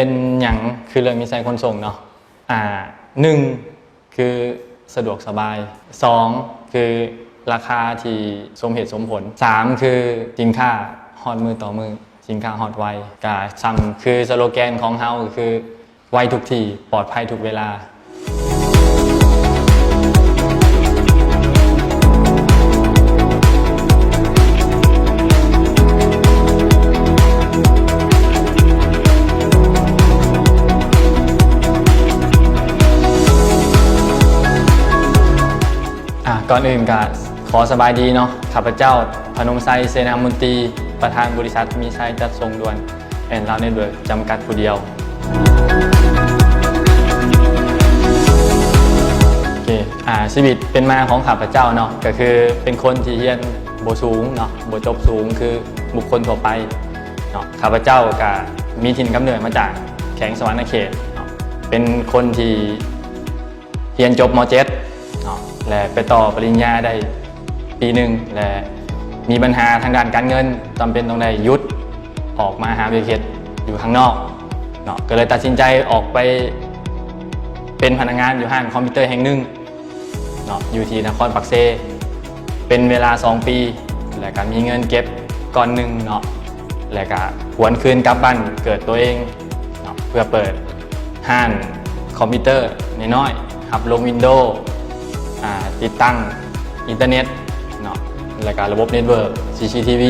เป็นอย่างคือเรื่องมีใจคนส่งเนาะอ่าหนึ่งคือสะดวกสบายสองคือราคาที่สมเหตุสมผลสามคือสินค้าฮอดมือต่อมือสินค้าฮอดไวกาซ้ำคือสโลแกนของเฮาคือไวทุกทีปลอดภัยทุกเวลา ก่อนอื่นก็ขอสบายดีเนาะข้าพเจ้าพนมไซเสนามนตรีประธานบริษัทมีไซจัดส่งด่วนแอนด์ลาวเน็ตเวิร์กจำกัดผู้เดียวโอเคอ่าชีวิตเป็นมาของข้าพเจ้าเนาะก็คือเป็นคนที่เรียนโบสูงเนาะโบจบสูงคือบุคคลทั่วไปเนาะข้าพเจ้าก็มีถิ่นกำเนิดมาจากแข็งสวรรณเขตเป็นคนที่เรียนจบม .7 เนาะ และไปต่อปริญญาได้ปีหนึ่งและมีปัญหาทางด้านการเงินจำเป็นต้องได้ยุดออกมาหาวิเคตอยู่ข้างนอกเนาะก็เลยตัดสินใจออกไปเป็นพนักงานอยู่ห้างคอมพิวเตอร์แห่งหนึ่งเนาะอยู่ที่นครปักเซ เป็นเวลา 2 ปี และก็มีเงินเก็บก้อนหนึ่งเนาะและก็หวนคืนกลับบ้านเกิดตัวเองเนาะเพื่อเปิดห้างคอมพิวเตอร์น้อยๆหับลงวินโดว์ ติดตั้งอินเทอร์เน็ตเนาะและก็รระบบเน็ตเวิร์ก CCTV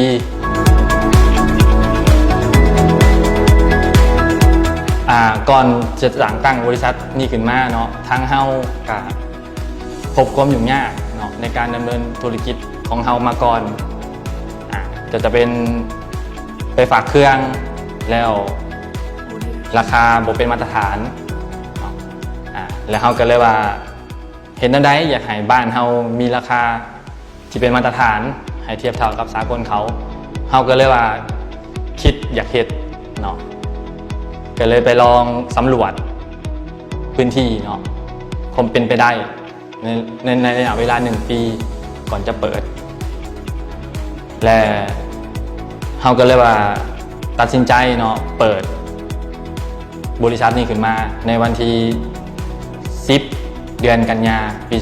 อ่าก่อนจะสั่งตั้งบริษัทนี่ขึ้นมาเนาะทางเฮากับพบความยุ่งยากเนาะในการดำเนินธุรกิจของเฮามาก่อนอ่าจะจะเป็นไปฝากเครื่องแล้วราคาบ่เป็นมาตรฐานอ่าแล้วเฮาก็เลยว่า เห็นอันใดอยากให้บ้านเฮามีราคาที่เป็นมาตรฐานให้เทียบเท่ากับสากลเขาเฮาก็เลยว่าคิดอยากเฮ็ดเนาะก็เลยไปลองสำรวจพื้นที่เนาะคมเป็นไปได้ในในในระยะเวลาหนึ่งปีก่อนจะเปิด และเขาก็เลยว่าตัดสินใจเนาะเปิด บริษัทนี้ขึ้นมาในวันที่ 10 เดือนกันยาปี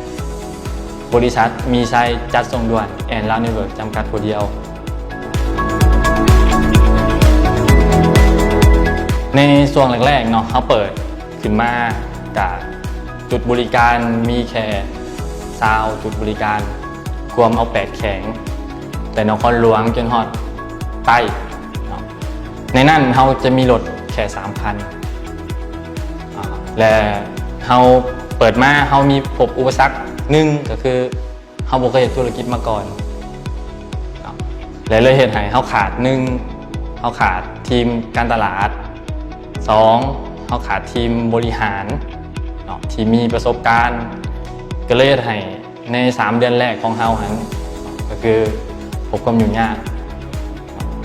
2018 บริษัทมีไซจัดส่งด่วนแอนลาเนเวิร์กจำกัดผู้เดียว ในส่วนแรกๆเนาะเขาเปิดขึ้นมากับจุดบริการมีแค่ซาวจุดบริการควมเอาแปดแข็ง แต่นครหลวงจนฮอดใต้ในนั้นเขาจะมีรถแค่สามพันและเขา เปิดมาเขามีพบอุปสรรคหนึ่งก็คือเขาบอกเคยเห็นธุรกิจมาก่อนและเลยเหตุให้เขาขาดหนึ่งเขาขาดทีมการตลาดสองเขาขาดทีมบริหารเนาะที่มีประสบการณ์ ก็เลยเฮ็ดให้ใน 3 เดือนแรกของเขาหันก็คือพบความยุ่งยาก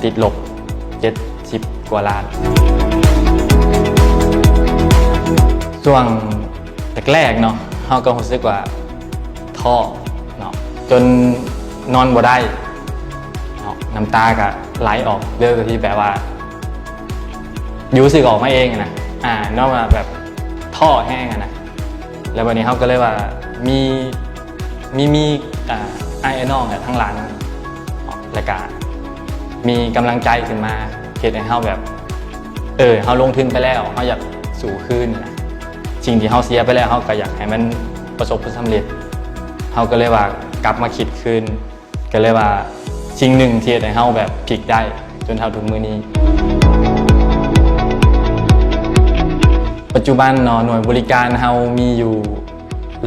ติดลบ70กว่าล้านช่วง แรกๆเนาะเขาก็รู้สึกว่าท้อเนาะจนนอนบ่ได้เนาะน้ำตาก็ไหลออกเรื่องที่แบบว่ายูสึกออกมาเองนะอ่านอกมาแบบท่อแห้งนะแล้ววันนี้เขาก็เลยว่ามีมีมีอ่าไอ้ไอ้น้องอะทั้งหลังรายการมีกำลังใจขึ้นมาเห็นให้เขาแบบ เออเขาลงทุนไปแล้วเขาอยากสู่คืนนะ สิ่งที่เขาเสียไปแล้วเขาก็อยากให้มันประสบผลสำเร็จเขาก็เลยว่ากลับมาคิดคืนก็เลยว่าสิ่งหนึ่งที่ให้เขาแบบพลิกได้จนเท่าทุกมือนี้ ปัจจุบันเนาะหน่วยบริการเรามีอยู่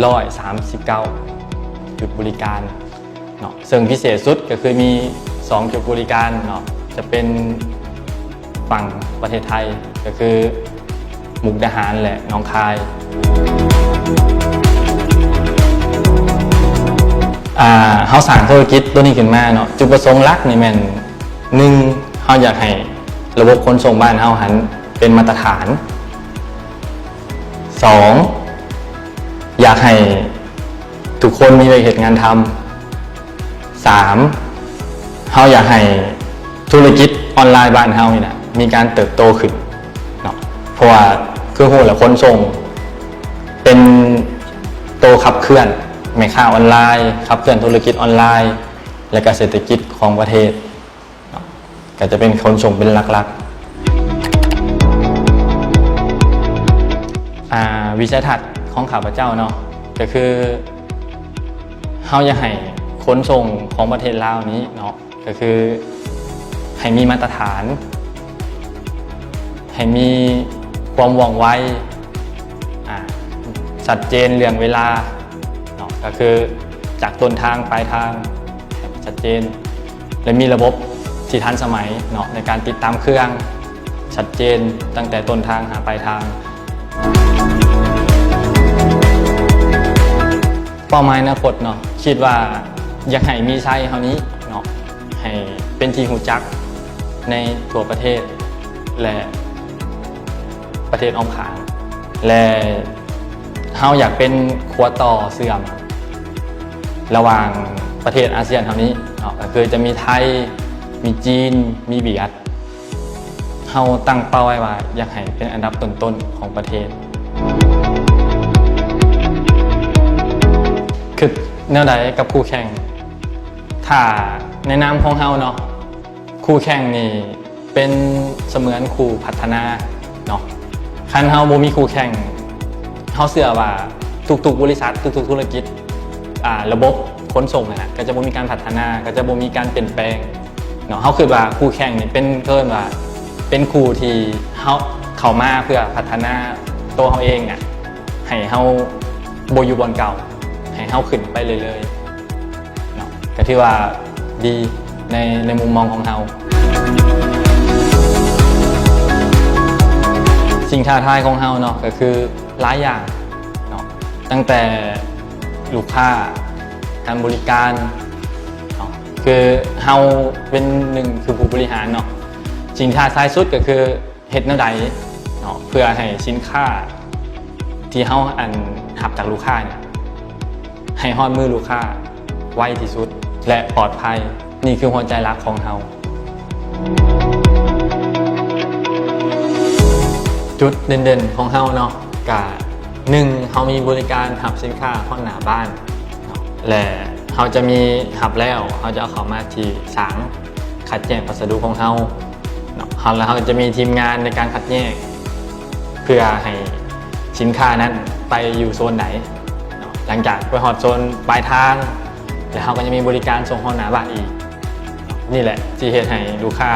ร้อยสามสิบเก้าจุดบริการเนาะซึ่งพิเศษสุดก็คือมี 2 จุดบริการเนาะจะเป็นฝั่งประเทศไทยก็คือมุกดาหารและหน้องคาย อ่าเขาสั่งธุรกิจตัวนี้ขึ้นมาเนาะจุดประสงค์หลักนี่แมันหนึ่งเขาอยากให้ระบบขนส่งบ้านเขาหันเป็นมาตรฐานสองอยากให้ทุกคนมีเหตุงานทำสามเขาอยากให้ธุรกิจออนไลน์บ้านเขานี่นะมีการเติบโตขึ้นเนาะเพราะว่าคือโหแหละคนส่ง เป็นตัวขับเคลื่อนแม่ค้าออนไลน์ขับเคลื่อนธุรกิจออนไลน์ และก็เศรษฐกิจของประเทศ ก็จะเป็นคนส่งเป็นหลักๆวิสัยทัศน์ของข้าพเจ้าเนาะก็คือเฮาอยากให้ขนส่งของประเทศลาวนี้เนาะก็คือให้มีมาตรฐาน ให้มีความว่องไวอ่า ชัดเจนเรื่องเวลาเนาะก็คือจากต้นทางปลายทางชัดเจน และมีระบบที่ทันสมัยเนาะในการติดตามเครื่องชัดเจนตั้งแต่ต้นทางหาปลายทาง เป้าหมายอนาคตเนาะคิดว่าอยากให้มีไซส์เท่านี้เนาะให้เป็นที่หูจักในทั่วประเทศและประเทศอ้อมขางและ เฮาอยากเป็นครัวต่อเสื่อม ระหว่างประเทศอาเซียนเท่านี้เนาะก็คือจะมีไทย มีจีน มีเบียดเฮาตั้งเป้าไว้ว่า อยากให้เป็นอันดับต้นๆของประเทศ คือแนวใดกับคู่แข่ง ถ้าในนามของเฮาเนาะ คู่แข่งนี่เป็นเสมือนคู่พัฒนาเนาะคันเฮาบ่มีคู่แข่ง เฮาเชื่อว่าทุกๆบริษัททุกๆธุรกิจระบบขนส่งนะก็จะบ่มีการพัฒนาก็จะบ่มีการเปลี่ยนแปลงเนาะเฮาคิดว่าคู่แข่งนี่เป็นเกินว่าเป็นครูที่เฮาเข้ามาเพื่อพัฒนาตัวเฮาเองอะให้เฮาบ่อยู่บนเก่า ให้เฮาขึ้นไปเรื่อยๆเนาะก็ถือว่าดีในในมุมมองของเฮาสิ่งท้าทายของเฮาเนาะก็คือ หลายอย่างเนาะตั้งแต่ลูกค้าการบริการเนาะคือเฮาเป็นหนึ่งคือผู้บริหารเนาะสิ่งท้าท้ายสุดก็คือเฮ็ดแนวใดเนาะเพื่อให้สินค้าที่เฮาอันหับจากลูกค้าเนี่ยให้ฮอดมือลูกค้าไวที่สุดและปลอดภัยนี่คือหัวใจรักของเฮาจุดเด่นๆของเฮาเนาะ กะหนึ่งเฮามีบริการหับสินค้าห้องหน้าบ้าน และเฮาจะมีหับแล้วเฮาจะเอาเข้ามาที่สางคัดแยกพัสดุของเฮาเนาแล้วเฮาจะมีทีมงานในการคัดแยก เพื่อให้สินค้านั้นไปอยู่โซนไหน หลังจากไปหอดโซนปลายทาง แล้วเขาก็จะมีบริการส่งห้องหนาบ้านอีก นี่แหละที่เหตุให้ลูกค้า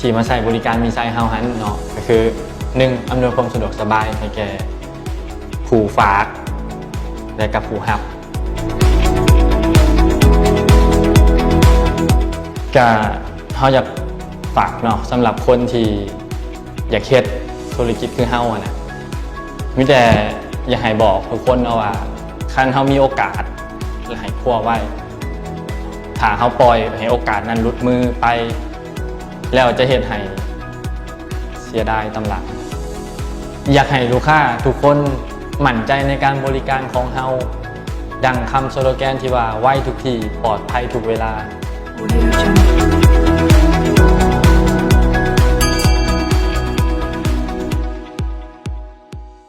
ที่มาใช้บริการมีไซเฮาฮันเนาะก็คือ หนึ่งอำนวยความสะดวกสบายให้แก่ผู้ฝาก และกับผู้รับก็เขาอยากฝากเนาะสำหรับคนที่อยากเฮ็ดธุรกิจคือเฮาอะนะมิแต่อยากให้บอกทุกคนเอาว่าคันเขามีโอกาสและให้คั่วไว้ถ้าเขาปล่อยให้โอกาสนั้นลุดมือไป แล้วจะเห็นให้เสียดายตำหลัง อยากให้ลูกค้าทุกคนหมั่นใจในการบริการของเฮาดังคำสโลแกนที่ว่าไว้ทุกทีปลอดภัยทุกเวลา